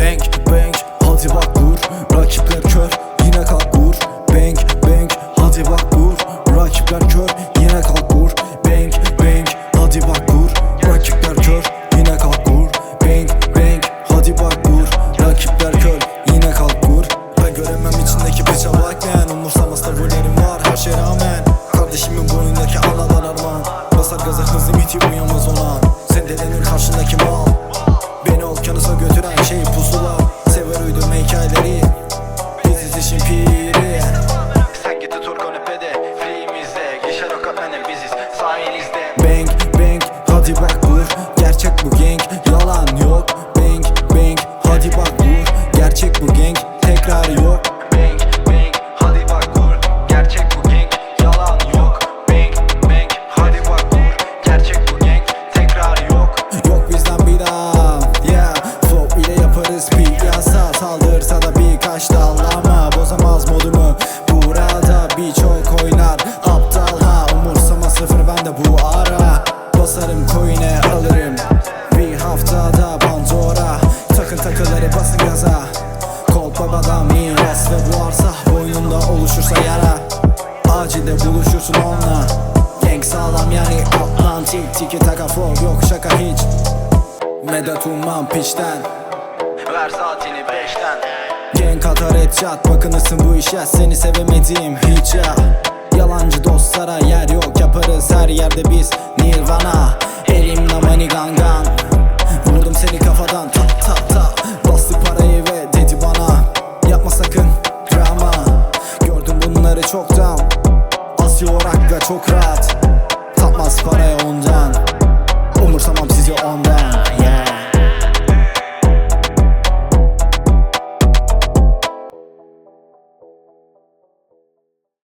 Bang bang hadi bak vur Rakipler kör yine kalk vur. Bang bang hadi bak vur Rakipler kör yine kalk vur. Bang bang hadi bak vur Rakipler kör yine kalk vur. Bang bang hadi bak vur Rakipler kör yine kalk vur. Ben göremem içindeki bir çabakken Umursamaz tavırlarım var her şeye rağmen. Kardeşimin boynundaki ağlalar armağan. Basar gaza hızlı miti uyamaz ona Sendelenir karşındaki mal. Beni okyanusa götüren şey pusula Sever uydurma hikayeleri Biziz işin piri. Sen git otur kanepede Filmimizde. Gişe rokatmene biziz sayenizde. Bang takıları basın gaza. Kol babadan miras ve bu Boynunda oluşursa yara. Acilde buluşursun onunla. Gang sağlam yani Atlantik Tiki taka flow yok şaka hiç. Medet umman piçten. Ver saatini beşten. Gang atar headshot Bakınırsın bu işe. Seni sevemediğim hiç ya. Yalancı dostlara yer yok Yaparız. Her yerde biz Nirvana çoktan. Asıyor Rakka çok rahat. Tapmaz paraya